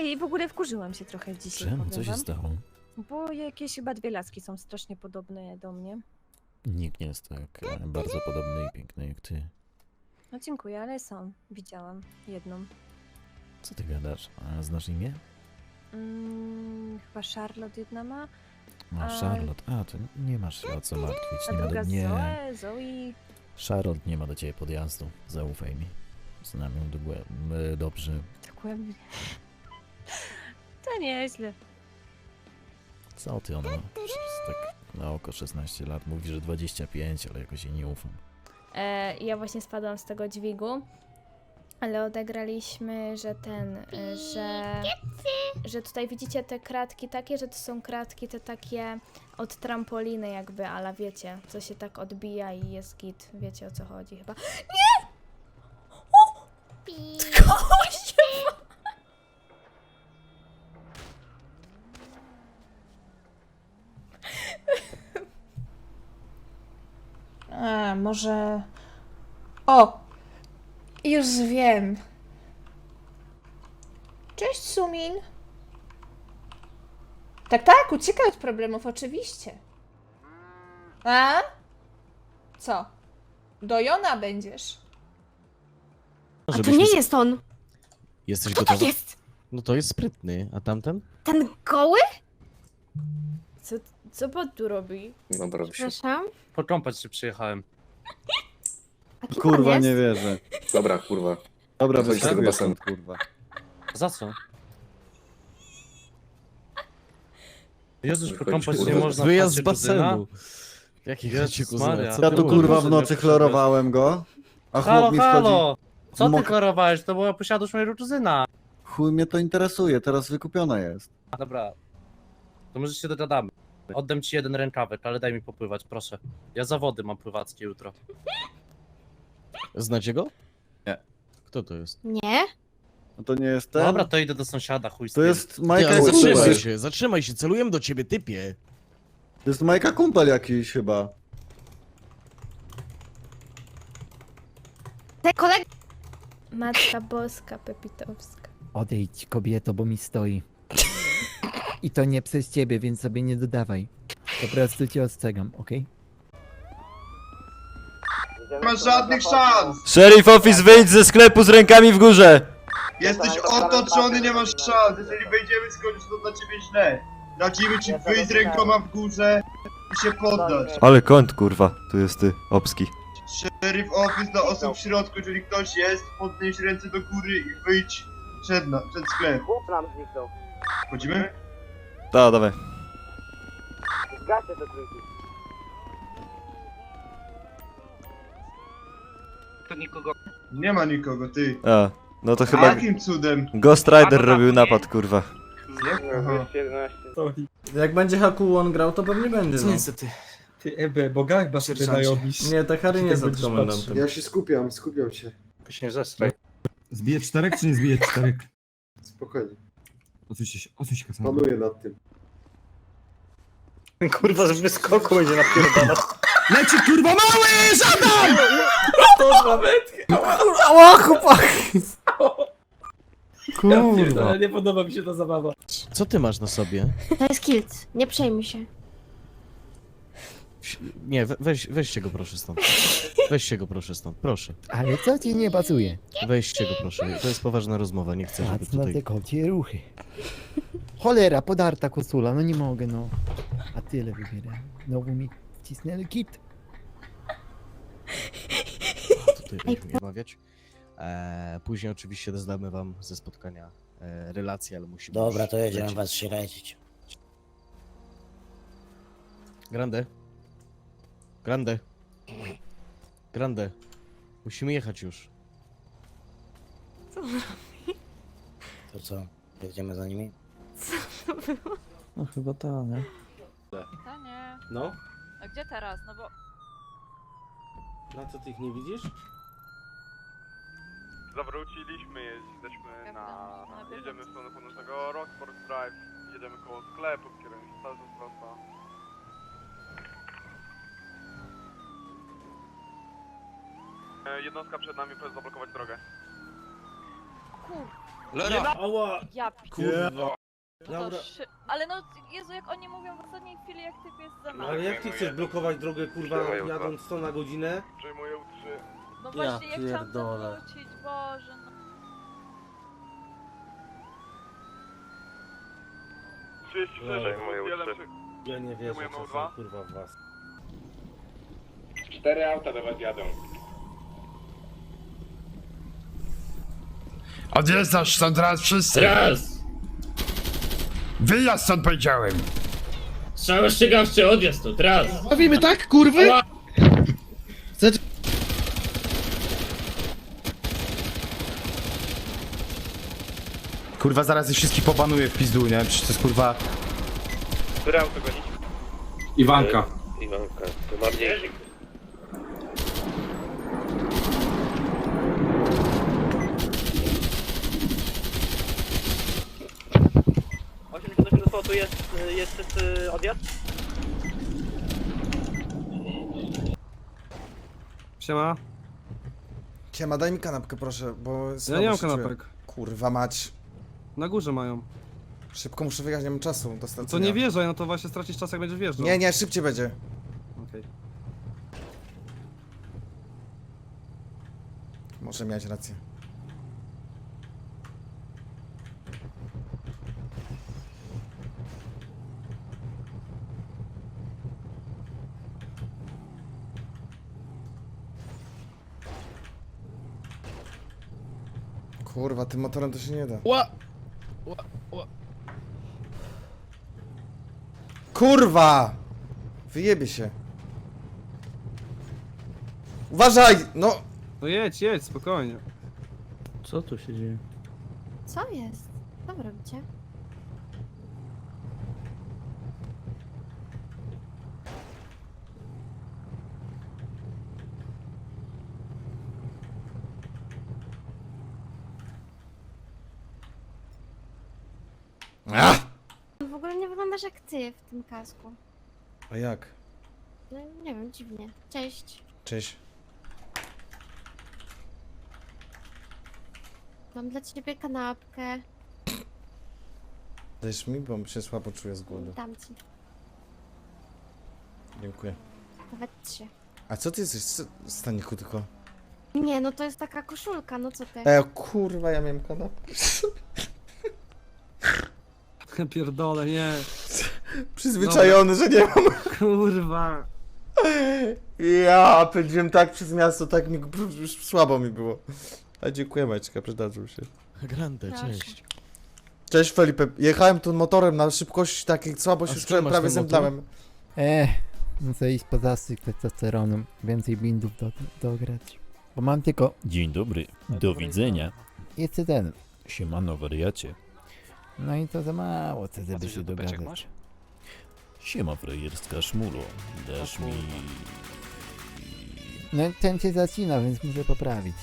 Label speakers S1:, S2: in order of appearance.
S1: Ej, w ogóle wkurzyłam się trochę dzisiaj.
S2: Czemu?
S1: powiem
S2: Co się
S1: wam.
S2: stało?
S1: Bo jakieś chyba dwie laski są strasznie podobne do mnie.
S2: Nikt nie jest tak e, bardzo podobny i piękny jak ty.
S1: No dziękuję, ale są. Widziałam jedną.
S2: Co ty gadasz? A znasz imię?
S1: Mm, chyba Charlotte jedna ma,
S2: Ma
S1: A-
S2: Charlotte. A, to nie masz się o co martwić.
S1: a
S2: Nie ma
S1: druga
S2: do... Nie.
S1: Zoe, Zoe.
S2: Charlotte nie ma do ciebie podjazdu. Zaufaj mi. Znam ją dogłę- e, dobrze.
S1: Dokładnie. To nieźle.
S2: Co ty, ona ma tak na oko 16 lat. Mówi, że 25, ale jakoś jej nie ufam.
S3: E, ja właśnie spadłam z tego dźwigu, ale odegraliśmy, że ten, e, że, że tutaj widzicie te kratki takie, że to są kratki te takie od trampoliny jakby, ale wiecie, co się tak odbija i jest git, wiecie o co chodzi chyba. Nie!
S4: A, może. O! Już wiem. Cześć, Sumin. Tak, tak, uciekaj od problemów, oczywiście. A? Co? Dojona będziesz.
S5: A to
S6: Żebyśmy
S5: nie jest on.
S6: Jesteś
S5: Kto
S6: gotowa?
S5: to jest?
S6: No to jest sprytny, a tamten?
S5: Ten goły?
S3: Co, co pod tu robi?
S7: Dobra, się.
S5: Przepraszam.
S8: Pokąpać się przyjechałem.
S5: A kim
S9: Kurwa,
S5: jest?
S9: nie wierzę.
S7: Dobra, kurwa.
S9: Dobra,
S7: Chodź z tego
S9: wyskakuję
S7: basenu.
S9: stąd, kurwa.
S8: Za co? Jezus, nie
S7: kurwa.
S8: można.
S6: Wyjazd z basenu. Jaki
S8: Jezus Maria.
S6: co
S9: Ja
S6: ty
S9: tu
S6: mówisz?
S9: kurwa w nocy chlorowałem go, a chłop
S8: Halo,
S9: mi wchodzi...
S8: halo! Co ty
S9: Mok-
S8: klarowałeś? To była posiadłość mojej Judyna.
S9: Chuj mnie to interesuje, teraz wykupiona jest.
S8: Dobra. To może się dogadamy. Oddam ci jeden rękawek, ale daj mi popływać, proszę. Ja zawody mam pływackie jutro.
S6: Znacie go?
S9: Nie.
S6: Kto to jest?
S5: Nie?
S9: No to nie jest ten?
S8: Dobra, to idę do sąsiada, chuj z
S9: To
S8: tym.
S9: jest
S6: Ty,
S9: Majka
S6: ale zatrzymaj
S9: kumpel.
S6: się, zatrzymaj się, celujemy do ciebie, typie.
S9: To jest Majka kumpel jakiś chyba.
S5: Ten kolega...
S3: Matka Boska Pepitowska.
S10: Odejdź, kobieto, bo mi stoi. I to nie przez ciebie, więc sobie nie dodawaj. Po prostu cię ostrzegam, okej?
S11: Nie masz żadnych szans!
S2: Sheriff Office, wyjdź ze sklepu z rękami w górze!
S11: Jesteś otoczony, nie masz szans! Jeżeli wejdziemy, skończy to dla ciebie źle! Radzimy ci wyjść z rękoma w górze i się poddać.
S2: Ale kąt, kurwa, tu jest ty, obski.
S11: Sheriff Office dla osób w środku, jeżeli ktoś jest, podnieś ręce do góry i wyjdź przed, na, przed sklep. Wchodzimy?
S2: Da, dawaj.
S11: Nie ma nikogo, ty.
S2: A, no to chyba
S11: jakim cudem?
S2: Ghost Rider robił napad, kurwa.
S11: Aha.
S12: Jak będzie Haku on grał, to pewnie będzie.
S8: Co
S12: No.
S8: niestety?
S12: Ty Ebe, bo chyba sobie najobisz. Nie, ta Harry nie jest
S8: będziesz
S12: komendantem.
S11: Ja się skupiam, skupiam się.
S8: Nie zestraj.
S12: Zbije czterech czy nie zbije czterech?
S11: Spokojnie,
S12: Osuń się, osuń się
S11: panuję nad tym.
S8: Kurwa, że wyskoku będzie napierdalać.
S12: Leci kurwa mały! Żadan!
S8: To dwa metry.
S10: Ała, chłopaki! Kurwa.
S12: nie podoba mi się ta zabawa.
S6: Co ty masz na sobie?
S5: To jest kilt. Nie przejmuj się.
S6: Nie, we, weź, weźcie go proszę stąd. Weźcie go proszę stąd, proszę.
S10: Ale co ci nie pasuje?
S6: Weźcie go proszę, to jest poważna rozmowa, nie chcę, żeby
S10: Patrz na te
S6: tutaj...
S10: kocie ruchy. Cholera, podarta kosula, no nie mogę, no. A tyle wybieram. Znowu mi wcisnęli kit.
S6: tutaj będziemy rozmawiać. E, później oczywiście zdamy wam ze spotkania e, relacje, ale musimy
S10: Dobra,
S6: już
S10: to jedziemy
S6: lecieć.
S10: was śledzić.
S6: Grande. Grande. Grande. Musimy jechać już.
S10: To co, jedziemy za nimi?
S12: No chyba ta, nie?
S1: Pytanie.
S8: No?
S1: A gdzie teraz? No bo...
S8: Na co ty ich nie widzisz?
S11: Zawróciliśmy, jesteśmy
S1: na- jedziemy
S11: w stronę północnego Rockport Drive. Jedziemy koło sklepu, w kierunku Starzy Wrocław. Jednostka przed nami, proszę zablokować drogę.
S1: Kur...
S13: Ała!
S1: Ja p...
S13: Kurwa!
S1: to szy... Ale no, Jezu, jak oni mówią w ostatniej chwili, jak typ jest za mały.
S13: ale jak ty chcesz blokować drogę, kurwa, jadąc 100 na godzinę?
S1: No właśnie, ja chciałam zawrócić, Boże, no.
S13: Ja nie wierzę czasem, kurwa, w was.
S11: Cztery auta do was jadą.
S7: Odjeżdżasz stąd raz wszyscy. Raz! Wyjazd stąd powiedziałem.
S13: Strzał szczegawczy, odjazd tu, raz!
S14: Bawimy tak, kurwy?
S7: Kurwa, zaraz ich wszystkich popanuję w pizdu, nie? Przecież to jest kurwa...
S11: Które auto gonić?
S13: Iwanka.
S11: Iwanka, to ma mniej.
S8: Tu jest, jest odjazd?
S13: Siema.
S14: Siema, daj mi kanapkę proszę, bo
S13: Ja nie mam kanapek.
S14: Kurwa mać.
S13: Na górze mają.
S14: Szybko muszę wyjechać, nie mam czasu do
S13: To nie wjeżdżaj, no to właśnie stracisz czas jak będziesz wjeżdżał.
S14: Nie, nie, szybciej będzie.
S13: Okej.
S14: Może miałeś rację. Kurwa, tym motorem to się nie da.
S8: Ła!
S14: Kurwa! Wyjebie się. Uważaj! No!
S13: No jedź, jedź, spokojnie.
S8: Co tu się dzieje?
S5: Co jest? Co wy robicie?
S14: Ach!
S5: W ogóle nie wyglądasz jak ty w tym kasku.
S14: A jak?
S5: No, nie wiem, dziwnie. Cześć.
S14: Cześć.
S5: Mam dla ciebie kanapkę.
S14: Dajesz mi, bo się słabo czuję z głodu.
S5: Dam ci.
S14: Dziękuję.
S5: Nawet trzy.
S14: A co ty jesteś w staniku tylko?
S5: Nie, no to jest taka koszulka, no co ty?
S14: E, kurwa, ja miałem kanapkę.
S13: Pierdolę, nie.
S14: Przyzwyczajony, że nie mam.
S13: Kurwa.
S14: Ja pędziłem tak przez miasto, tak mi już słabo mi było. A dziękuję Maćka, przydarzył się.
S2: Grande,
S5: Proszę.
S2: cześć.
S14: Cześć Felipe, jechałem tu motorem na szybkości takiej słabo
S2: A
S14: się czułem,
S2: masz
S14: prawie
S2: ten motor?
S14: zemdlałem.
S10: Eh, muszę iść po zastrzyk testosteronu. Więcej bindów do, dograć. Bo mam tylko...
S2: Dzień dobry, do widzenia.
S10: Jeszcze ten.
S2: Siemano wariacie.
S10: No i to za mało, co żeby się dogadać.
S2: Siema frajerska szmulo. Dasz mi...
S10: No ten się zacina, więc muszę poprawić.